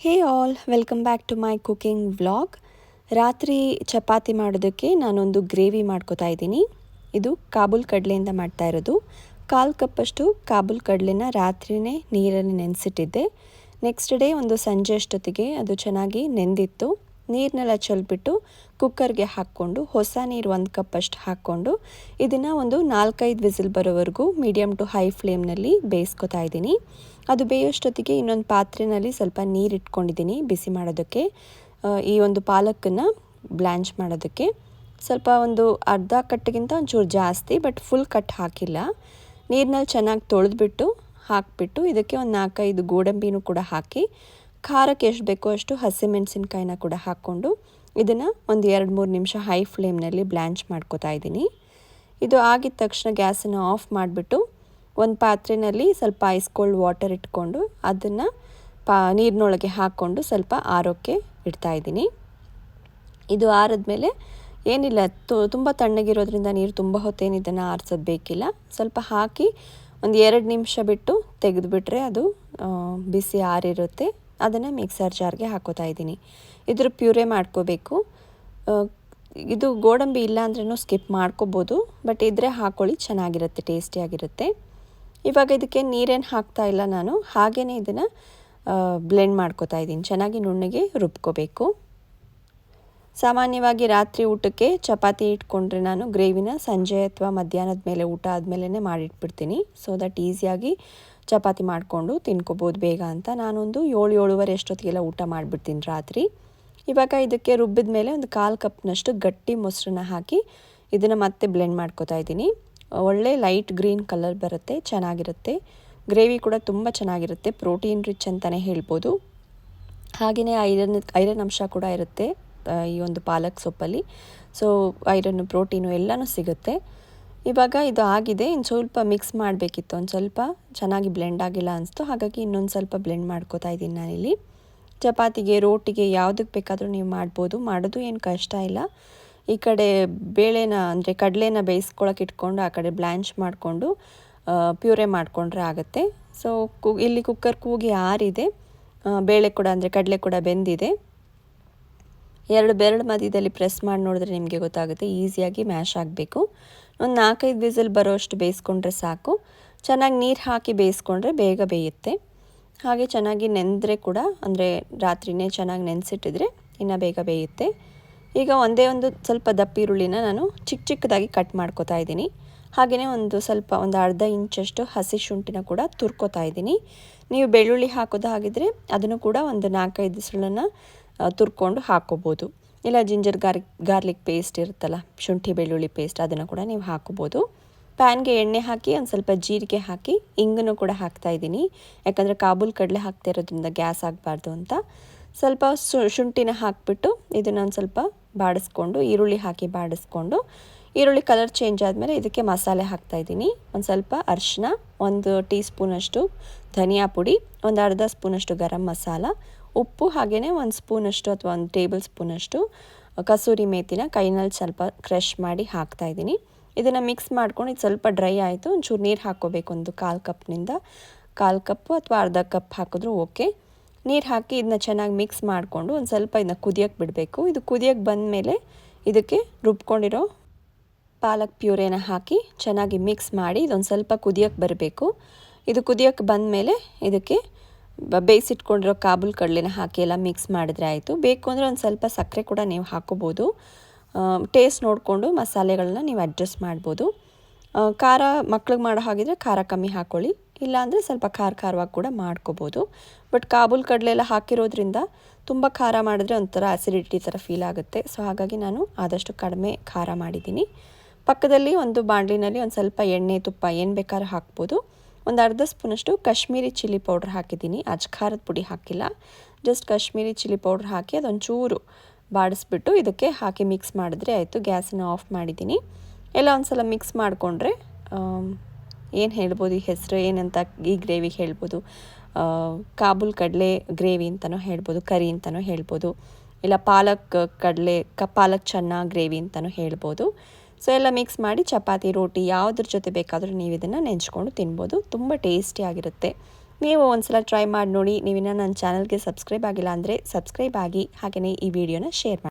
Hey all, welcome back to my cooking vlog. ರಾತ್ರಿ ಚಪಾತಿ ಮಾಡೋದಕ್ಕೆ ನಾನೊಂದು ಗ್ರೇವಿ ಮಾಡ್ಕೋತಾ ಇದ್ದೀನಿ. ಇದು ಕಾಬೂಲ್ ಕಡಲೆಯಿಂದ ಮಾಡ್ತಾ ಇರೋದು. ಕಾಲು ಕಪ್ಪಷ್ಟು ಕಾಬೂಲ್ ಕಡಲೆನ ರಾತ್ರಿನೇ ನೀರಲ್ಲಿ ನೆನೆಸಿಟ್ಟಿದ್ದೆ. ನೆಕ್ಸ್ಟ್ ಡೇ ಒಂದು ಸಂಜೆ ಅಷ್ಟೊತ್ತಿಗೆ ಅದು ಚೆನ್ನಾಗಿ ನೆಂದಿತ್ತು. ನೀರನ್ನೆಲ್ಲ ಚೆಲ್ಬಿಟ್ಟು ಕುಕ್ಕರ್ಗೆ ಹಾಕ್ಕೊಂಡು, ಹೊಸ ನೀರು ಒಂದು ಕಪ್ ಅಷ್ಟು ಹಾಕ್ಕೊಂಡು, ಇದನ್ನು ಒಂದು ನಾಲ್ಕೈದು ವಿಸಿಲ್ ಬರೋವರೆಗೂ ಮೀಡಿಯಮ್ ಟು ಹೈ ಫ್ಲೇಮ್ನಲ್ಲಿ ಬೇಯಿಸ್ಕೊತಾ ಇದ್ದೀನಿ. ಅದು ಬೇಯೋಷ್ಟೊತ್ತಿಗೆ ಇನ್ನೊಂದು ಪಾತ್ರೆಯಲ್ಲಿ ಸ್ವಲ್ಪ ನೀರು ಇಟ್ಕೊಂಡಿದ್ದೀನಿ ಬಿಸಿ ಮಾಡೋದಕ್ಕೆ. ಈ ಒಂದು ಪಾಲಕನ್ನು ಬ್ಲ್ಯಾಂಚ್ ಮಾಡೋದಕ್ಕೆ. ಸ್ವಲ್ಪ ಒಂದು ಅರ್ಧ ಕಟ್ಟಿಗಿಂತ ಒಂಚೂರು ಜಾಸ್ತಿ, ಬಟ್ ಫುಲ್ ಕಟ್ ಹಾಕಿಲ್ಲ. ನೀರಿನಲ್ಲಿ ಚೆನ್ನಾಗಿ ತೊಳೆದ್ಬಿಟ್ಟು ಹಾಕಿಬಿಟ್ಟು ಇದಕ್ಕೆ ಒಂದು ನಾಲ್ಕೈದು ಗೋಡಂಬಿನೂ ಕೂಡ ಹಾಕಿ ಖಾರಕ್ಕೆ ಎಷ್ಟು ಬೇಕೋ ಅಷ್ಟು ಹಸಿಮೆಣಸಿನ್ಕಾಯಿನ ಕೂಡ ಹಾಕ್ಕೊಂಡು ಇದನ್ನು ಒಂದು ಎರಡು ಮೂರು ನಿಮಿಷ ಹೈ ಫ್ಲೇಮ್ನಲ್ಲಿ ಬ್ಲ್ಯಾಂಚ್ ಮಾಡ್ಕೋತಾ ಇದ್ದೀನಿ. ಇದು ಆಗಿದ ತಕ್ಷಣ ಗ್ಯಾಸನ್ನು ಆಫ್ ಮಾಡಿಬಿಟ್ಟು ಒಂದು ಪಾತ್ರೆಯಲ್ಲಿ ಸ್ವಲ್ಪ ಐಸ್ ಕೋಲ್ಡ್ ವಾಟರ್ ಇಟ್ಕೊಂಡು ಅದನ್ನು ಪಾ ನೀರಿನೊಳಗೆ ಹಾಕ್ಕೊಂಡು ಸ್ವಲ್ಪ ಆರೋಕ್ಕೆ ಇಡ್ತಾ ಇದ್ದೀನಿ. ಇದು ಆರಿದ್ಮೇಲೆ ಏನಿಲ್ಲ ತುಂಬ ತಣ್ಣಗಿರೋದ್ರಿಂದ ನೀರು ತುಂಬ ಹೊತ್ತೇನು ಇದನ್ನು ಆರಿಸೋದು ಬೇಕಿಲ್ಲ. ಸ್ವಲ್ಪ ಹಾಕಿ ಒಂದು ಎರಡು ನಿಮಿಷ ಬಿಟ್ಟು ತೆಗೆದುಬಿಟ್ರೆ ಅದು ಬಿಸಿ ಆರಿರುತ್ತೆ. ಅದನ್ನು ಮಿಕ್ಸರ್ ಜಾರ್ಗೆ ಹಾಕೋತಾ ಇದ್ದೀನಿ. ಇದ್ರ ಪ್ಯೂರೆ ಮಾಡ್ಕೋಬೇಕು. ಇದು ಗೋಡಂಬಿ ಇಲ್ಲ ಅಂದ್ರೂ ಸ್ಕಿಪ್ ಮಾಡ್ಕೋಬೋದು, ಬಟ್ ಇದ್ರೆ ಹಾಕೊಳ್ಳಿ, ಚೆನ್ನಾಗಿರುತ್ತೆ, ಟೇಸ್ಟಿಯಾಗಿರುತ್ತೆ. ಇವಾಗ ಇದಕ್ಕೆ ನೀರೇನು ಹಾಕ್ತಾ ಇಲ್ಲ ನಾನು ಹಾಗೇ ಇದನ್ನು ಬ್ಲೆಂಡ್ ಮಾಡ್ಕೋತಾ ಇದ್ದೀನಿ. ಚೆನ್ನಾಗಿ ನುಣ್ಣಗೆ ರುಬ್ಕೋಬೇಕು. ಸಾಮಾನ್ಯವಾಗಿ ರಾತ್ರಿ ಊಟಕ್ಕೆ ಚಪಾತಿ ಇಟ್ಕೊಂಡ್ರೆ ನಾನು ಗ್ರೇವಿನ ಸಂಜೆ ಅಥವಾ ಮಧ್ಯಾಹ್ನದ ಮೇಲೆ ಊಟ ಆದಮೇಲೆ ಮಾಡಿಟ್ಬಿಡ್ತೀನಿ. ಸೊ ದಟ್ ಈಸಿಯಾಗಿ ಚಪಾತಿ ಮಾಡಿಕೊಂಡು ತಿನ್ಕೋಬೋದು ಬೇಗ ಅಂತ. ನಾನೊಂದು ಏಳು, ಏಳುವರೆ ಅಷ್ಟೊತ್ತಿಗೆಲ್ಲ ಊಟ ಮಾಡಿಬಿಡ್ತೀನಿ ರಾತ್ರಿ. ಇವಾಗ ಇದಕ್ಕೆ ರುಬ್ಬಿದ ಮೇಲೆ ಒಂದು ಕಾಲು ಕಪ್ನಷ್ಟು ಗಟ್ಟಿ ಮೊಸರನ್ನ ಹಾಕಿ ಇದನ್ನು ಮತ್ತೆ ಬ್ಲೆಂಡ್ ಮಾಡ್ಕೋತಾ ಇದ್ದೀನಿ. ಒಳ್ಳೆ ಲೈಟ್ ಗ್ರೀನ್ ಕಲರ್ ಬರುತ್ತೆ, ಚೆನ್ನಾಗಿರುತ್ತೆ. ಗ್ರೇವಿ ಕೂಡ ತುಂಬ ಚೆನ್ನಾಗಿರುತ್ತೆ ಪ್ರೋಟೀನ್ ರಿಚ್ ಅಂತಲೇ ಹೇಳ್ಬೋದು. ಹಾಗೆಯೇ ಐರನ್ ಐರನ್ ಅಂಶ ಕೂಡ ಇರುತ್ತೆ. ಈ ಒಂದು ಪಾಲಕ್ ಸೊಪ್ಪಲ್ಲಿ. ಸೊ ಐರನ್ನು, ಪ್ರೋಟೀನು ಎಲ್ಲನೂ ಸಿಗುತ್ತೆ. ಇವಾಗ ಇದು ಆಗಿದೆ. ಇನ್ನು ಸ್ವಲ್ಪ ಮಿಕ್ಸ್ ಮಾಡಬೇಕಿತ್ತು. ಒಂದು ಸ್ವಲ್ಪ ಚೆನ್ನಾಗಿ ಬ್ಲೆಂಡ್ ಆಗಿಲ್ಲ ಅನಿಸ್ತು. ಹಾಗಾಗಿ ಇನ್ನೊಂದು ಸ್ವಲ್ಪ ಬ್ಲೆಂಡ್ ಮಾಡ್ಕೋತಾ ಇದ್ದೀನಿ ನಾನಿಲ್ಲಿ. ಚಪಾತಿಗೆ, ರೋಟಿಗೆ ಯಾವುದಕ್ಕೆ ಬೇಕಾದರೂ ನೀವು ಮಾಡ್ಬೋದು. ಮಾಡೋದು ಏನು ಕಷ್ಟ ಇಲ್ಲ. ಈ ಕಡೆ ಬೇಳೆನ, ಅಂದರೆ ಕಡಲೆನ ಬೇಯಿಸ್ಕೊಳಕ್ಕೆ ಇಟ್ಕೊಂಡು ಆ ಕಡೆ ಬ್ಲ್ಯಾಂಚ್ ಮಾಡಿಕೊಂಡು ಪ್ಯೂರೆ ಮಾಡಿಕೊಂಡ್ರೆ ಆಗುತ್ತೆ. ಸೊ ಕು, ಇಲ್ಲಿ ಕುಕ್ಕರ್ ಕೂಗಿ ಆರಿದೆ. ಬೇಳೆ ಕೂಡ, ಅಂದರೆ ಕಡಲೆ ಕೂಡ ಬೆಂದಿದೆ. ಎರಡು ಬೆರಳು ಮಧ್ಯದಲ್ಲಿ ಪ್ರೆಸ್ ಮಾಡಿ ನೋಡಿದ್ರೆ ನಿಮಗೆ ಗೊತ್ತಾಗುತ್ತೆ, ಈಸಿಯಾಗಿ ಮ್ಯಾಶ್ ಆಗಬೇಕು. ಒಂದು ನಾಲ್ಕೈದು ವಿಸಿಲ್ ಬರೋಷ್ಟು ಬೇಯಿಸ್ಕೊಂಡ್ರೆ ಸಾಕು. ಚೆನ್ನಾಗಿ ನೀರು ಹಾಕಿ ಬೇಯಿಸ್ಕೊಂಡ್ರೆ ಬೇಗ ಬೇಯುತ್ತೆ. ಹಾಗೆ ಚೆನ್ನಾಗಿ ನೆಂದರೆ ಕೂಡ, ಅಂದರೆ ರಾತ್ರಿನೇ ಚೆನ್ನಾಗಿ ನೆನೆಸಿಟ್ಟಿದ್ರೆ ಇನ್ನು ಬೇಗ ಬೇಯುತ್ತೆ. ಈಗ ಒಂದೇ ಒಂದು ಸ್ವಲ್ಪ ದಪ್ಪ ಈರುಳ್ಳಿನ ನಾನು ಚಿಕ್ಕ ಚಿಕ್ಕದಾಗಿ ಕಟ್ ಮಾಡ್ಕೋತಾ ಇದ್ದೀನಿ. ಹಾಗೆಯೇ ಒಂದು ಸ್ವಲ್ಪ ಒಂದು ಅರ್ಧ ಇಂಚಷ್ಟು ಹಸಿ ಶುಂಠಿನ ಕೂಡ ತುರ್ಕೋತಾ ಇದ್ದೀನಿ. ನೀವು ಬೆಳ್ಳುಳ್ಳಿ ಹಾಕೋದು ಹಾಗಿದ್ರೆ ಅದನ್ನು ಕೂಡ ಒಂದು ನಾಲ್ಕೈದು ಸುಳ್ಳನ್ನು ತುರ್ಕೊಂಡು ಹಾಕೋಬೋದು. ಇಲ್ಲ, ಜಿಂಜರ್ ಗಾರ್ಲಿಕ್ ಗಾರ್ಲಿಕ್ ಪೇಸ್ಟ್ ಇರುತ್ತಲ್ಲ, ಶುಂಠಿ, ಬೆಳ್ಳುಳ್ಳಿ ಪೇಸ್ಟ್ ಅದನ್ನು ಕೂಡ ನೀವು ಹಾಕೋಬೋದು. ಪ್ಯಾನ್ಗೆ ಎಣ್ಣೆ ಹಾಕಿ, ಒಂದು ಸ್ವಲ್ಪ ಜೀರಿಗೆ ಹಾಕಿ, ಇಂಗನ್ನು ಕೂಡ ಹಾಕ್ತಾ ಇದ್ದೀನಿ. ಯಾಕಂದರೆ ಕಾಬೂಲ್ ಕಡಲೆ ಹಾಕ್ತಾ ಇರೋದ್ರಿಂದ ಗ್ಯಾಸ್ ಆಗಬಾರ್ದು ಅಂತ. ಸ್ವಲ್ಪ ಶುಂಠಿನ ಹಾಕಿಬಿಟ್ಟು ಇದನ್ನು ಒಂದು ಸ್ವಲ್ಪ ಬಾಡಿಸ್ಕೊಂಡು, ಈರುಳ್ಳಿ ಹಾಕಿ ಬಾಡಿಸ್ಕೊಂಡು, ಈರುಳ್ಳಿ ಕಲರ್ ಚೇಂಜ್ ಆದಮೇಲೆ ಇದಕ್ಕೆ ಮಸಾಲೆ ಹಾಕ್ತಾ ಇದ್ದೀನಿ. ಒಂದು ಸ್ವಲ್ಪ ಅರಿಶಿನ ಒಂದು ಟೀ ಸ್ಪೂನಷ್ಟು ಧನಿಯಾ ಪುಡಿ, ಒಂದು ಅರ್ಧ ಸ್ಪೂನಷ್ಟು ಗರಂ ಮಸಾಲ ಉಪ್ಪು ಹಾಗೆಯೇ ಒಂದು ಸ್ಪೂನಷ್ಟು ಅಥವಾ ಒಂದು ಟೇಬಲ್ ಸ್ಪೂನಷ್ಟು ಕಸೂರಿ ಮೇಥಿನ ಕೈನಲ್ಲಿ ಸ್ವಲ್ಪ ಕ್ರಷ್ ಮಾಡಿ ಹಾಕ್ತಾ ಇದ್ದೀನಿ. ಇದನ್ನು ಮಿಕ್ಸ್ ಮಾಡ್ಕೊಂಡು ಇದು ಸ್ವಲ್ಪ ಡ್ರೈ ಆಯಿತು, ಒಂಚೂರು ನೀರು ಹಾಕ್ಕೋಬೇಕು ಒಂದು ಕಾಲು ಕಪ್ನಿಂದ. ಕಾಲು ಕಪ್ಪು ಅಥವಾ ಅರ್ಧ ಕಪ್ ಹಾಕಿದ್ರು ಓಕೆ ನೀರು ಹಾಕಿ ಇದನ್ನ ಚೆನ್ನಾಗಿ ಮಿಕ್ಸ್ ಮಾಡಿಕೊಂಡು ಒಂದು ಸ್ವಲ್ಪ ಇದನ್ನ ಕುದಿಯೋಕ್ಕೆ ಬಿಡಬೇಕು. ಇದು ಕುದಿಯೋಕ್ಕೆ ಬಂದಮೇಲೆ ಇದಕ್ಕೆ ರುಬ್ಕೊಂಡಿರೋ ಪಾಲಕ್ ಪ್ಯೂರೇನ ಹಾಕಿ ಚೆನ್ನಾಗಿ ಮಿಕ್ಸ್ ಮಾಡಿ ಇದೊಂದು ಸ್ವಲ್ಪ ಕುದಿಯೋಕ್ಕೆ ಬರಬೇಕು. ಇದು ಕುದಿಯೋಕ್ಕೆ ಬಂದಮೇಲೆ ಇದಕ್ಕೆ ಬೇಯಿಸಿಟ್ಕೊಂಡಿರೋ ಕಾಬುಲ್ ಕಡಲೆನ ಹಾಕಿ ಎಲ್ಲ ಮಿಕ್ಸ್ ಮಾಡಿದ್ರೆ ಆಯಿತು. ಬೇಕು ಅಂದರೆ ಒಂದು ಸ್ವಲ್ಪ ಸಕ್ಕರೆ ಕೂಡ ನೀವು ಹಾಕೋಬೋದು. ಟೇಸ್ಟ್ ನೋಡಿಕೊಂಡು ಮಸಾಲೆಗಳನ್ನ ನೀವು ಅಡ್ಜಸ್ಟ್ ಮಾಡ್ಬೋದು. ಖಾರ ಮಕ್ಳಿಗೆ ಮಾಡೋ ಹಾಗಿದ್ರೆ ಖಾರ ಕಮ್ಮಿ ಹಾಕ್ಕೊಳ್ಳಿ ಇಲ್ಲಾಂದರೆ ಸ್ವಲ್ಪ ಖಾರ ಖಾರವಾಗಿ ಕೂಡ ಮಾಡ್ಕೋಬೋದು. ಬಟ್ ಕಾಬುಲ್ ಕಡಲೆ ಎಲ್ಲ ಹಾಕಿರೋದ್ರಿಂದ ತುಂಬ ಖಾರ ಮಾಡಿದ್ರೆ ಒಂಥರ ಆಸಿಡಿಟಿ ಥರ ಫೀಲ್ ಆಗುತ್ತೆ. ಸೊ ಹಾಗಾಗಿ ನಾನು ಆದಷ್ಟು ಕಡಿಮೆ ಖಾರ ಮಾಡಿದ್ದೀನಿ. ಪಕ್ಕದಲ್ಲಿ ಒಂದು ಬಾಣಲಿನಲ್ಲಿ ಒಂದು ಸ್ವಲ್ಪ ಎಣ್ಣೆ ತುಪ್ಪ ಏನು ಬೇಕಾದ್ರೂ ಹಾಕ್ಬೋದು. ಒಂದು ಅರ್ಧ ಸ್ಪೂನಷ್ಟು ಕಾಶ್ಮೀರಿ ಚಿಲ್ಲಿ ಪೌಡ್ರ್ ಹಾಕಿದ್ದೀನಿ. ಅಜ್ಖಾರದ ಪುಡಿ ಹಾಕಿಲ್ಲ. ಜಸ್ಟ್ ಕಾಶ್ಮೀರಿ ಚಿಲ್ಲಿ ಪೌಡ್ರ್ ಹಾಕಿ ಅದೊಂಚೂರು ಬಾಡಿಸ್ಬಿಟ್ಟು ಇದಕ್ಕೆ ಹಾಕಿ ಮಿಕ್ಸ್ ಮಾಡಿದ್ರೆ ಆಯಿತು. ಗ್ಯಾಸನ್ನು ಆಫ್ ಮಾಡಿದ್ದೀನಿ. ಎಲ್ಲ ಒಂದು ಸಲ ಮಿಕ್ಸ್ ಮಾಡಿಕೊಂಡ್ರೆ ಏನು ಹೇಳ್ಬೋದು ಈ ಹೆಸರು, ಏನಂತ ಈ ಗ್ರೇವಿ ಹೇಳ್ಬೋದು? ಕಾಬೂಲ್ ಕಡಲೆ ಗ್ರೇವಿ ಅಂತಲೂ ಹೇಳ್ಬೋದು, ಕರಿ ಅಂತಲೂ ಹೇಳ್ಬೋದು. ಇಲ್ಲ ಪಾಲಕ್ ಕಡಲೆ, ಕ, ಪಾಲಕ್ ಚೆನ್ನ ಗ್ರೇವಿ ಅಂತಲೂ ಹೇಳ್ಬೋದು. ಸೊ ಎಲ್ಲ ಮಿಕ್ಸ್ ಮಾಡಿ ಚಪಾತಿ, ರೋಟಿ ಯಾವುದ್ರ ಜೊತೆ ಬೇಕಾದರೂ ನೀವು ಇದನ್ನು ನೆಂಚ್ಕೊಂಡು ತಿನ್ಬೋದು. ತುಂಬ ಟೇಸ್ಟಿಯಾಗಿರುತ್ತೆ ನೀವು ಒಂದ್ಸಲ ಟ್ರೈ ಮಾಡಿ ನೋಡಿ. ನೀವಿನ್ನ ನನ್ನ ಚಾನಲ್ಗೆ ಸಬ್ಸ್ಕ್ರೈಬ್ ಆಗಿಲ್ಲ ಅಂದರೆ ಸಬ್ಸ್ಕ್ರೈಬ್ ಆಗಿ ಹಾಗೆಯೇ ಈ ವಿಡಿಯೋನ ಶೇರ್ ಮಾಡಿ.